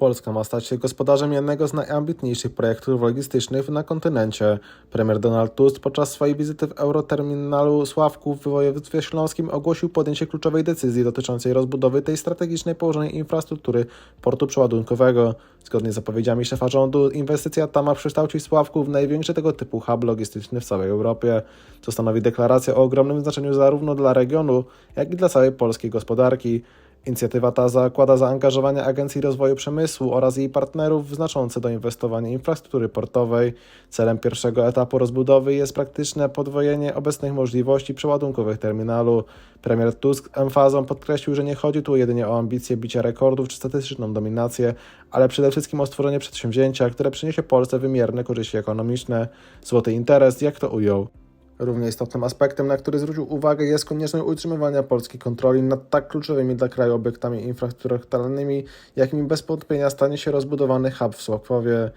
Polska ma stać się gospodarzem jednego z najambitniejszych projektów logistycznych na kontynencie. Premier Donald Tusk podczas swojej wizyty w Euroterminalu Sławków w województwie śląskim ogłosił podjęcie kluczowej decyzji dotyczącej rozbudowy tej strategicznej położonej infrastruktury portu przeładunkowego. Zgodnie z zapowiedziami szefa rządu, inwestycja ta ma przekształcić Sławków w największy tego typu hub logistyczny w całej Europie, co stanowi deklarację o ogromnym znaczeniu zarówno dla regionu, jak i dla całej polskiej gospodarki. Inicjatywa ta zakłada zaangażowanie Agencji Rozwoju Przemysłu oraz jej partnerów w znaczące doinwestowanie infrastruktury portowej. Celem pierwszego etapu rozbudowy jest praktyczne podwojenie obecnych możliwości przeładunkowych terminalu. Premier Tusk emfazą podkreślił, że nie chodzi tu jedynie o ambicje bicia rekordów czy statystyczną dominację, ale przede wszystkim o stworzenie przedsięwzięcia, które przyniesie Polsce wymierne korzyści ekonomiczne. Złoty interes, jak to ujął. Równie istotnym aspektem, na który zwrócił uwagę, jest konieczność utrzymywania polskiej kontroli nad tak kluczowymi dla kraju obiektami infrastrukturalnymi, jakimi bez wątpienia stanie się rozbudowany hub w Sławkowie.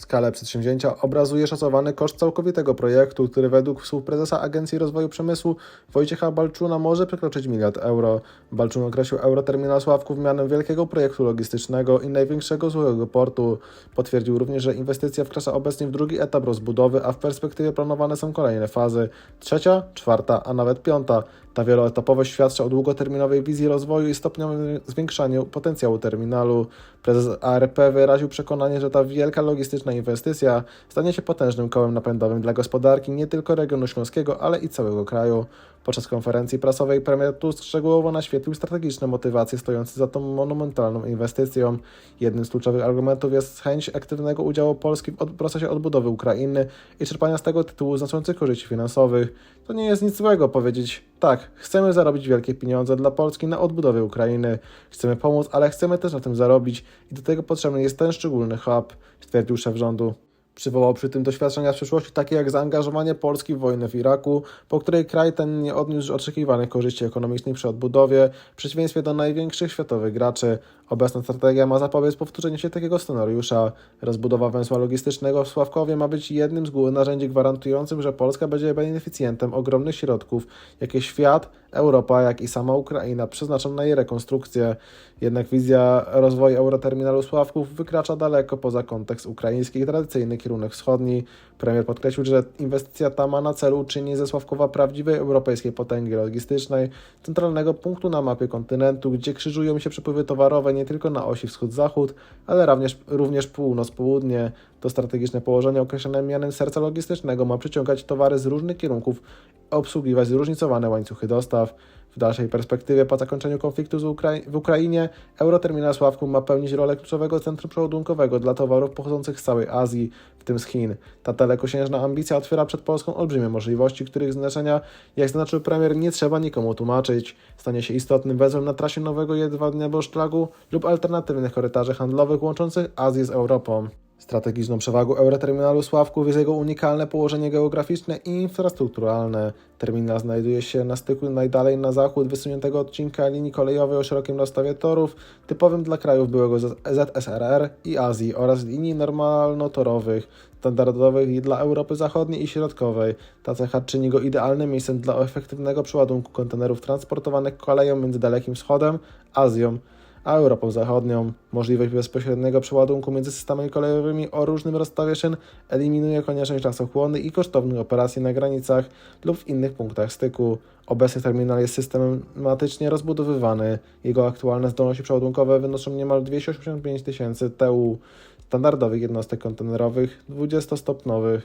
Skalę przedsięwzięcia obrazuje szacowany koszt całkowitego projektu, który według słów prezesa Agencji Rozwoju Przemysłu Wojciecha Balczuna może przekroczyć miliard euro. Balczun określił Euroterminal Sławków mianem wielkiego projektu logistycznego i największego złego portu. Potwierdził również, że inwestycja wkracza obecnie w drugi etap rozbudowy, a w perspektywie planowane są kolejne fazy. Trzecia, czwarta, a nawet piąta. Ta wieloetapowość świadczy o długoterminowej wizji rozwoju i stopniowym zwiększaniu potencjału terminalu. Prezes ARP wyraził przekonanie, że ta wielka logistyczna inwestycja stanie się potężnym kołem napędowym dla gospodarki nie tylko regionu śląskiego, ale i całego kraju. Podczas konferencji prasowej premier Tusk szczegółowo naświetlił strategiczne motywacje stojące za tą monumentalną inwestycją. Jednym z kluczowych argumentów jest chęć aktywnego udziału Polski w procesie odbudowy Ukrainy i czerpania z tego tytułu znaczących korzyści finansowych. To nie jest nic złego powiedzieć, tak, chcemy zarobić wielkie pieniądze dla Polski na odbudowie Ukrainy. Chcemy pomóc, ale chcemy też na tym zarobić i do tego potrzebny jest ten szczególny hub, stwierdził szef rządu. Przywołał przy tym doświadczenia z przeszłości, takie jak zaangażowanie Polski w wojnę w Iraku, po której kraj ten nie odniósł oczekiwanych korzyści ekonomicznych przy odbudowie, w przeciwieństwie do największych światowych graczy. Obecna strategia ma zapobiec powtórzeniu się takiego scenariusza. Rozbudowa węzła logistycznego w Sławkowie ma być jednym z głównych narzędzi gwarantującym, że Polska będzie beneficjentem ogromnych środków, jakie świat, Europa, jak i sama Ukraina przeznaczą na jej rekonstrukcję. Jednak wizja rozwoju Euroterminalu Sławków wykracza daleko poza kontekst ukraiński i tradycyjny kierunek wschodni. Premier podkreślił, że inwestycja ta ma na celu uczynienie ze Sławkowa prawdziwej europejskiej potęgi logistycznej, centralnego punktu na mapie kontynentu, gdzie krzyżują się przepływy towarowe nie tylko na osi wschód-zachód, ale również, również północ-południe. To strategiczne położenie określone mianem serca logistycznego ma przyciągać towary z różnych kierunków, obsługiwać zróżnicowane łańcuchy dostaw. W dalszej perspektywie, po zakończeniu konfliktu Ukrai- w Ukrainie, Euroterminal Sławków ma pełnić rolę kluczowego centrum przeładunkowego dla towarów pochodzących z całej Azji, w tym z Chin. Ta dalekosiężna ambicja otwiera przed Polską olbrzymie możliwości, których znaczenia, jak zaznaczył premier, nie trzeba nikomu tłumaczyć. Stanie się istotnym węzłem na trasie nowego jedwabnego szlaku lub alternatywnych korytarzy handlowych łączących Azję z Europą. Strategiczną przewagą Euroterminalu Sławków jest jego unikalne położenie geograficzne i infrastrukturalne. Terminal znajduje się na styku najdalej na zachód wysuniętego odcinka linii kolejowej o szerokim rozstawie torów, typowym dla krajów byłego ZSRR i Azji oraz linii normalnotorowych, standardowych i dla Europy Zachodniej i Środkowej. Ta cecha czyni go idealnym miejscem dla efektywnego przeładunku kontenerów transportowanych koleją między Dalekim Wschodem, Azją a Europą Zachodnią. Możliwość bezpośredniego przeładunku między systemami kolejowymi o różnym rozstawie szyn eliminuje konieczność czasochłonnych i kosztownych operacji na granicach lub w innych punktach styku. Obecny terminal jest systematycznie rozbudowywany. Jego aktualne zdolności przeładunkowe wynoszą niemal 285 tysięcy TU standardowych jednostek kontenerowych 20-stopniowych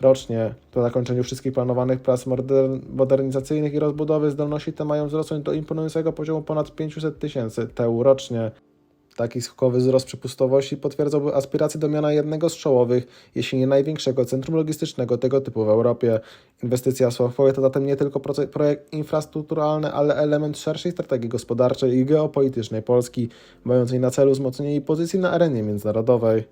rocznie. Po zakończeniu wszystkich planowanych prac moder- modernizacyjnych i rozbudowy zdolności te mają wzrosnąć do imponującego poziomu ponad 500 tysięcy TU rocznie. Taki skokowy wzrost przepustowości potwierdzałby aspiracje do miana jednego z czołowych, jeśli nie największego centrum logistycznego tego typu w Europie. Inwestycja w Sławkowie to zatem nie tylko projekt infrastrukturalny, ale element szerszej strategii gospodarczej i geopolitycznej Polski, mającej na celu wzmocnienie jej pozycji na arenie międzynarodowej.